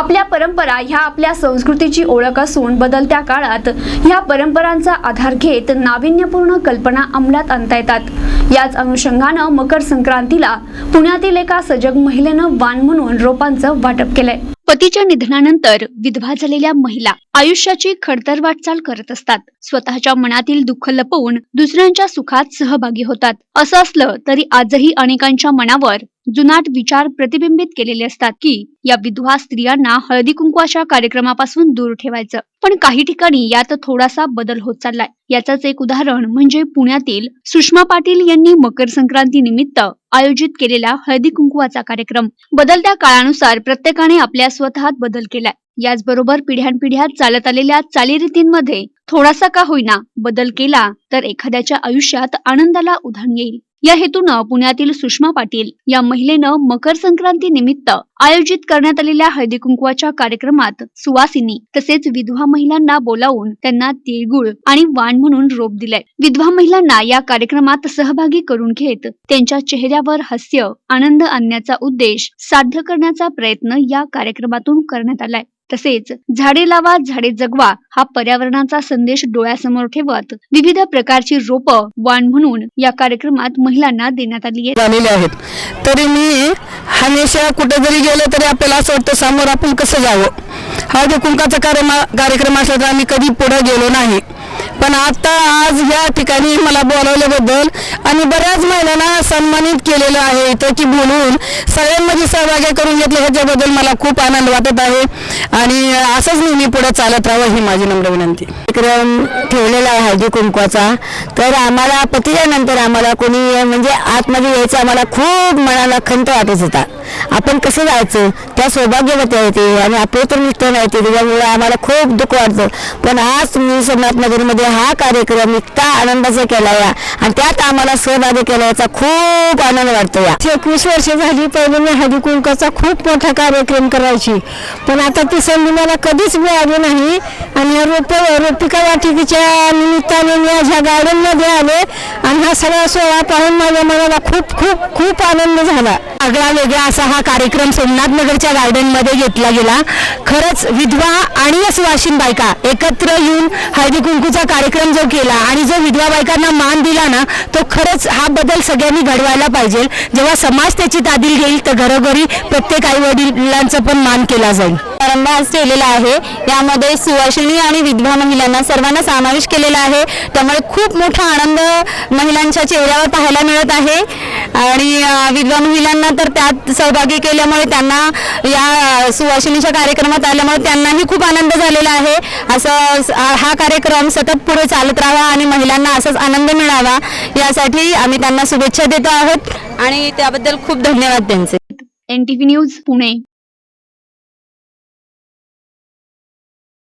आपल्या परंपरा ह्या आपल्या संस्कृतीची ओळख असून बदलत्या काळात ह्या परंपरांचा आधार घेत नाविन्यपूर्ण कल्पना अंमलात आणता येतात. याच अनुषंगानं मकर संक्रांतीला पुण्यातील एका सजग महिलेनं वाण म्हणून रोपांचं वाटप केलंय. पतीच्या निधनानंतर विधवा झालेल्या महिला आयुष्याची खडतर वाटचाल करत असतात. स्वतःच्या मनातील दुःख लपवून दुसऱ्यांच्या सुखात सहभागी होतात. असं असलं तरी आजही अनेकांच्या मनावर जुनाट विचार प्रतिबिंबित केलेले असतात की या विधवा स्त्रियांना हळदी कुंकवाच्या कार्यक्रमापासून दूर ठेवायचं. पण काही ठिकाणी यात थोडासा बदल होत चाललाय. याचंच एक उदाहरण म्हणजे पुण्यातील सुषमा पाटील यांनी मकर संक्रांती निमित्त आयोजित केलेला हळदी कुंकवाचा कार्यक्रम. बदलत्या काळानुसार प्रत्येकाने आपल्या स्वतःत बदल केलाय. याचबरोबर पिढ्यानपिढ्या चालत आलेल्या चालीरीतींमध्ये थोडासा का होईना बदल केला तर एखाद्याच्या आयुष्यात आनंदाला उधाण येईल. या हेतूनं पुण्यातील सुषमा पाटील या महिलेनं मकर संक्रांती निमित्त आयोजित करण्यात आलेल्या हळदी कुंकवाच्या कार्यक्रमात सुवासिनी तसेच विधवा महिलांना बोलावून त्यांना तिळगुळ आणि वाण म्हणून रोप दिलाय. विधवा महिलांना या कार्यक्रमात सहभागी करून घेत त्यांच्या चेहऱ्यावर हास्य आनंद आणण्याचा उद्देश साध्य करण्याचा प्रयत्न या कार्यक्रमातून करण्यात आलाय. तसेच झाडे लावा झाडे जगवा हा पर्यावरणाचा संदेश डोळ्यासमोर ठेवत विविध प्रकारची रोपं वाण म्हणून या कार्यक्रमात महिलांना देण्यात आली आहेत. आहेत. तरी मी हमेशा कुठे जरी गेलो तरी आपल्याला असं वाटतं समोर आपण कसं जावं. हळदी कुंकाचा कार्यक्रम असला तर आम्ही कधी पुढे गेलो नाही. पण आता आज या ठिकाणी मला बोलवल्याबद्दल आणि बऱ्याच महिलांना सन्मानित केलेलं आहे इथं की बोलून सगळ्यांमध्ये सहभागी करून घेतलं ह्याच्याबद्दल मला खूप आनंद वाटत आहे. आणि असंच नेहमी पुढे चालत राहावं ही माझी नम्र विनंती. कार्यक्रम ठेवलेला आहे हळदी कुंकवाचा. तर आम्हाला पतीच्यानंतर आम्हाला कोणी म्हणजे आतमध्ये यायचं आम्हाला खूप मनाला खंत वाटत होता. आपण कसं जायचं? त्या सौभाग्यवती आहे ते आणि आपले तर मिस्टर आहे ते त्याच्यामुळे आम्हाला खूप दुःख वाटतं. पण आज मी सोमनाथ नगरमध्ये हा कार्यक्रम इतका आनंदाचा केला या. आणि त्यात आम्हाला सहभागी केल्याचा खूप आनंद वाटतो या. एकवीस वर्ष झाली पहिले मी हळदी कुंकाचा खूप मोठा कार्यक्रम करायची. पण आता ती संधी मला कधीच मिळाली नाही. आणि रोप रोपिका वाटिकेच्या निमित्ताने मी आज ह्या गार्डनमध्ये आले. आणि हा सगळा सोहळा पाहून माझ्या मनाला खूप खूप खूप आनंद झाला. आगळा वेगळा असा हा कार्यक्रम सोमनाथ नगरच्या गार्डनमध्ये घेतला गेला. खरंच विधवा आणि सुवासिन बायका एकत्र येऊन हळदी कुंकूचा कार्यक्रम जो केला आणि जो विधवा बायकांना मान दिला ना तो खरंच हा बदल सगळ्यांनी घडवायला पाहिजे. जेव्हा समाज त्याची तादील घेईल तर घरोघरी प्रत्येक आई वडिलांचा पण मान केला जाईल. समारंभ आज केलेला आहे. यामध्ये सुवासिनी आणि विधवा महिलांना सर्वांना समावेश केलेला आहे. त्यामुळे खूप मोठा आनंद महिलांच्या चेहऱ्यावर पाहायला मिळत आहे. आणि विधवा महिलांना तर त्यात सहभागी केल्यामुळे त्यांना या अ, सुवासिनीच्या कार्यक्रमात आल्यामुळे त्यांनाही खूप आनंद झालेला आहे. असं हा हा कार्यक्रम सतत पुढे चालत राहावा आणि महिलांना असाच आनंद मिळावा यासाठी आम्ही त्यांना शुभेच्छा देतो आहोत. आणि त्याबद्दल खूप धन्यवाद त्यांचे. NTV news Pune.